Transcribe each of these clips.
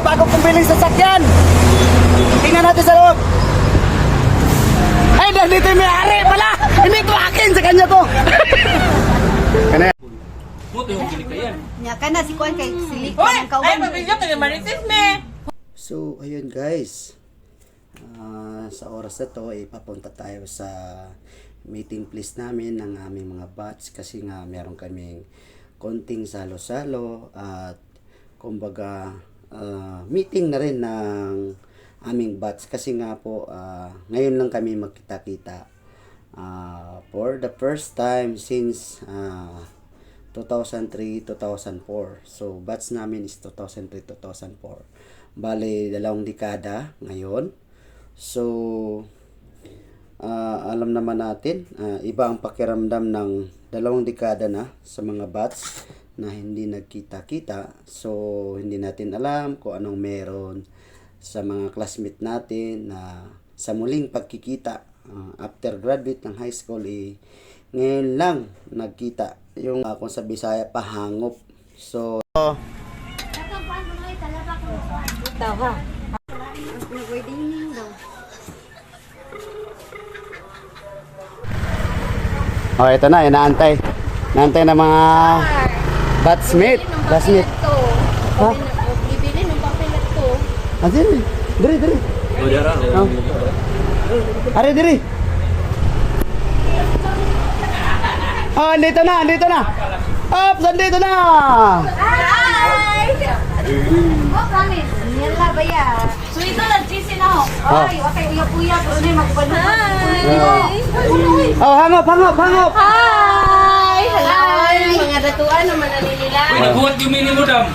inyo bago kong biling sasakyan. Tingnan natin sa loob. Ay, nandito yung may-ari pala. Hindi to akin, sa kanya to. Kana Nya kana si Kuan kay silik Hoy! ng kauban. Ay, mabigyan ka ni Marites, me! So, ayun guys. Ah, sa oras na to, eh, papunta tayo sa meeting place namin ng aming mga batch kasi nga meron kaming konting salo-salo at kumbaga ah, meeting na rin ng aming batch kasi nga po ah, ngayon lang kami magkita-kita Ah, for the first time since ah, 2003-2004. So, batch namin is 2003-2004. Bale, dalawang dekada ngayon. So, ah, alam naman natin, ah, iba ang pakiramdam ng dalawang dekada na sa mga batch na hindi nagkita-kita. So, hindi natin alam kung anong meron sa mga classmate natin na sa muling pagkikita ah, after graduate ng high school eh, ngayon lang nagkita yung uh, kung sa Bisaya pahangop. So, daw ha. Nag-wedding daw. oh, ito na, inaantay. Inaantay ng mga batchmate. Batchmate. Ha? Bibili ng papel na to. Ah, diri. Diri, diri. Oh. Are, diri. Ah, andito na, andito na. Up, andito na. Hi! Oh, promise. Yan la ba ya? So ito lang cheese na ho. Ah. Ay, wakay uya-uya po ni magpano. Oh, hangop, hangop, hangop. Hi! Hello! Mga datuan naman na nila. Uy, nabuhat yung mini mo, dam.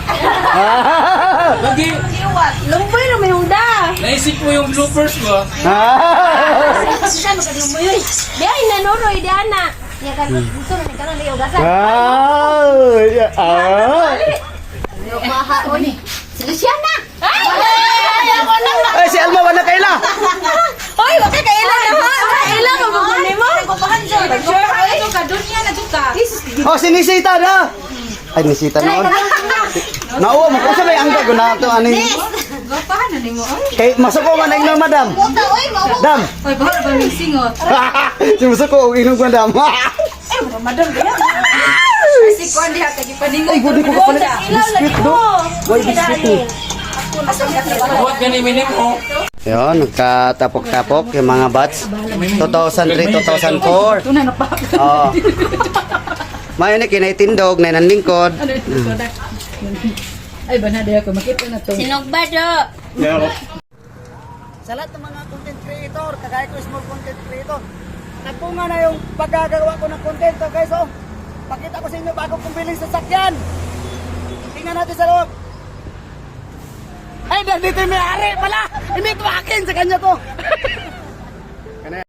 Lagi, Iwat. Lumboy na may hunda. naisip mo yung bloopers ko, ah. Kasi siya magalumboy. Biyahe na nuroy, di ana. Ya kan, gusto na ka lang liyaw gasan. Ah, yeah, ah. Maha ni. Si Luciana. Ay, ako na. Ay, si Alma wala kaila. Oy, wala ka ilan na ha. Ilan ka mo ni mo? Nagpapahan siya. Sure, ay ka dunya na duka. Oh, si Nisita na. Ay, Nisita noon. Nauwa mo ko sa may angga ko na to ani. Gapahan na nimo oy. Kay masuko man ang madam. Mo. Dam. Oy, bahal ba mi singot? si masuko og inom madam. Eh, madam ba yan? Ay, si Kuan diha kay paningo. Ay, gudi ko ka pala. Biscuit do. Why biscuit do? Asa ka ni mini mo. Yun, nagkatapok-tapok yung mga bats. 2003-2004. Tunay na pa. Oo. May na kinaitindog na nandingkod. Ay, banade ako. Makita na to. Sinugba do. Sa lahat ng mga content creator, kagaya ko small content creator, nagpunga na yung paggagawa ko ng content. So guys, oh, pakita ko sa inyo bago kong biling sasakyan. Tingnan natin sa loob. Ay, nandito yung may-ari pala. To akin, sa kanya to.